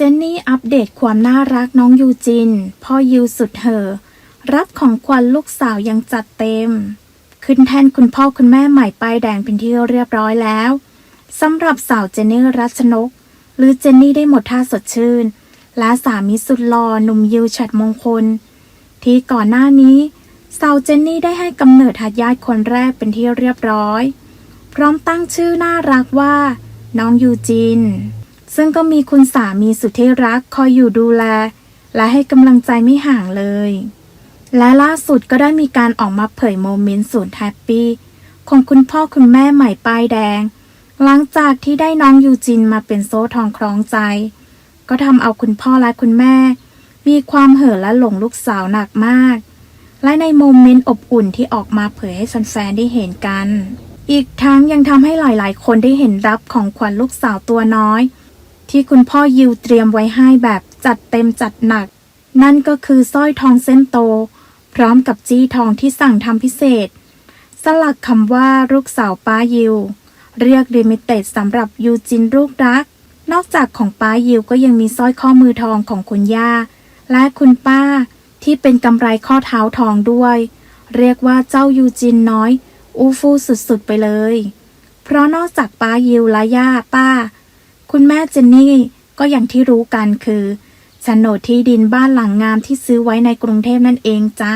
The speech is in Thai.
เจนนี่อัปเดตความน่ารักน้องยูจิน พ่อยูสุดเหอ รับของขวัญลูกสาวยังจัดเต็ม ขึ้นแท่นคุณพ่อคุณแม่ใหม่ป้ายแดงเป็นที่เรียบร้อยแล้วสำหรับสาวเจนนี่รัชนก หรือเจนนี่ได้หมดท่าสดชื่น และสามีสุดหล่อหนุ่มยิวฉัดมงคล ที่ก่อนหน้านี้ สาวเจนนี่ได้ให้กำเนิดทายาทคนแรกเป็นที่เรียบร้อย พร้อมตั้งชื่อน่ารักว่า น้องยูจิน ซึ่งก็มีคุณสามีสุดที่รักคอยอยู่ดูแล และให้กำลังใจไม่ห่างเลย และล่าสุดก็ได้มีการออกมาเผยโมเมนต์สุดแฮปปี้ของคุณพ่อคุณแม่ใหม่ป้ายแดง หลังจากที่ได้น้องยูจินมาเป็นโซ่ทองคล้องใจ ก็ทำเอาคุณพ่อและคุณแม่ มีความเห่อและหลงลูกสาวหนักมาก และในโมเมนต์อบอุ่นที่ออกมาเผยให้แฟนๆได้เห็นกัน อีกทั้งยังทำให้หลายๆ คนได้เห็นรับของขวัญลูกสาวตัวน้อย ที่คุณพ่อยิวเตรียมไว้ให้แบบจัดเต็มจัดหนัก นั่นก็คือสร้อยทองเส้นโต พร้อมกับจี้ทองที่สั่งทำพิเศษ สลักคำว่าลูกสาวป้ายิว เรียกลิมิเต็ดสำหรับยูจินลูกรัก นอกจากของป้ายิวก็ยังมีสร้อยข้อมือทองของคุณย่า และคุณป้าที่เป็นกำไรข้อเท้าทองด้วย เรียกว่าเจ้ายูจินน้อย อูฟูสุดๆไปเลย เพราะนอกจากป้ายิวและย่าป้า คุณแม่เจนนี่ก็อย่างที่รู้กันคือโฉนดที่ดินบ้านหลังงามที่ซื้อไว้ในกรุงเทพนั่นเองจ้า